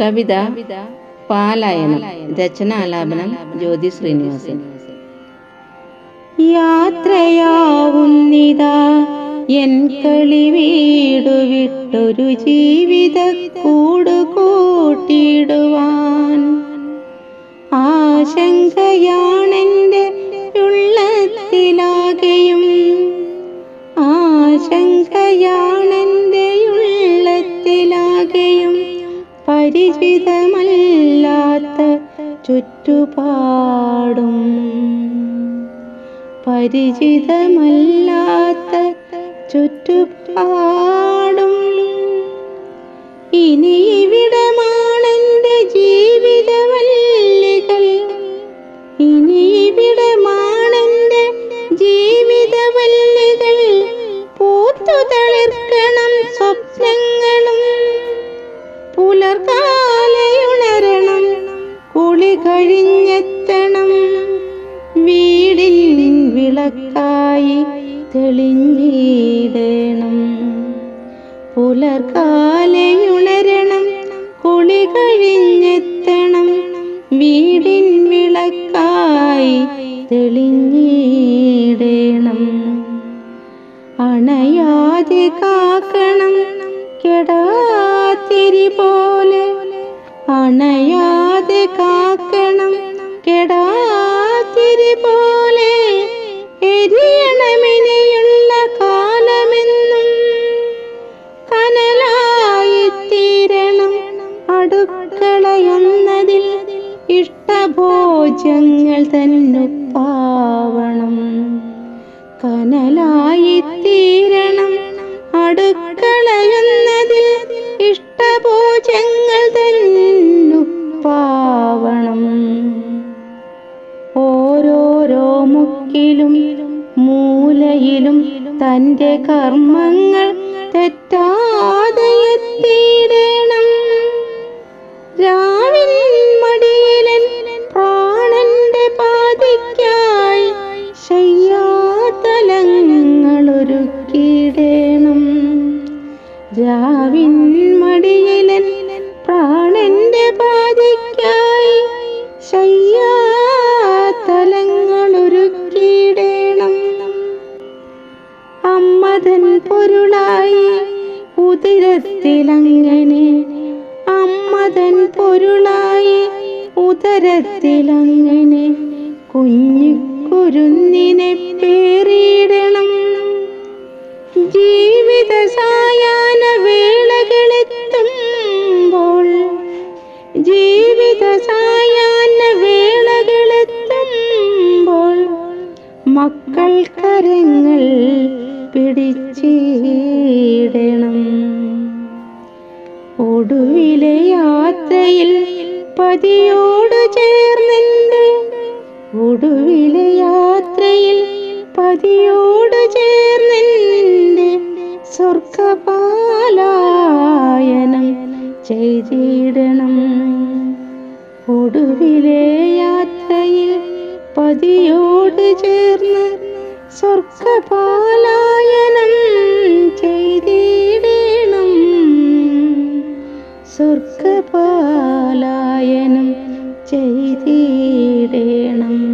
കവിത പാലായനം രചനാലാപനം ജ്യോതി Sreenivasan. യാത്രയാവുന്നിതാ N കളി വീടു വിട്ടൊരു ജീവിത കൂടു കൂട്ടിയിടുവാൻ ആശങ്കയാണെന്റെ ഉള്ളത്തിലാകെയും ആശങ്കയാണെന്റെ ഉള്ളത്തിലാകെയും പരിചിതമല്ലാത്ത ചുറ്റുപാടും. പരിചിതമല്ലാത്ത ചുറ്റുപാടും. ഇനി കഴിഞ്ഞെത്തണം. വീടിൻ വിളക്കായി തെളിഞ്ഞിടണം. പുലർകാലയുണരണം കുളി കഴിഞ്ഞെത്തണം. വീടിൻ വിളക്കായി തെളിഞ്ഞിടണം. അണയാതെ കാക്കണം കെടാത്തിരി പോലെ. അണയാതെ കെടാത്തിരി പോലെ എരിയണമെനിയുള്ള കാലമെന്നും കനലായിത്തീരണം തീരണം അടുക്കളയൊന്നതിൽ ഇഷ്ടഭോജ്യങ്ങൾ തന്നുപ്പാവണം കനലായി തീരണം ഓരോരോ മുക്കിലും മൂലയിലും തന്റെ കർമ്മങ്ങൾ തെറ്റാതെ എത്തിയിടണം രാവിൻ മടിയിലൻ പ്രാണന്റെ പാതിക്കായി ശയ്യാതലങ്ങളൊരുക്കിയിടണം. രാവിൻ മടിയിലൻ പ്രാണന്റെ പാതിക്കായി ശയ്യാതലങ്ങളൊരുക്കിയിടണം പൊരുളായി ഉദരത്തിലങ്ങനെ അമ്മതൻ പൊരുളായി ഉദരത്തിലങ്ങനെ കുഞ്ഞു കുരുന്നിനെ പേറിയിടണം ജീവിത സായാഹ്ന വേളകളെത്തുമ്പോൾ ജീവിത സായാഹ്ന വേളകളെത്തുമ്പോൾ മക്കൾ കരങ്ങൾ പിടിച്ചിടണം. ഒടുവിലെ യാത്രയിൽ പതിയോട് ചേർന്നെന്റെ ഒടുവിലെ യാത്രയിൽ പതിയോട് ചേർന്നെന്റെ സ്വർഗപാലായനം ചെയ്തിടണം. ഒടുവിലെ യാത്രയിൽ പതിയോട് ചേർന്ന് സ്വർഗപാലായനം ചെയ്തിടണം. സ്വർഗപാലായനം ചെയ്തിടണം.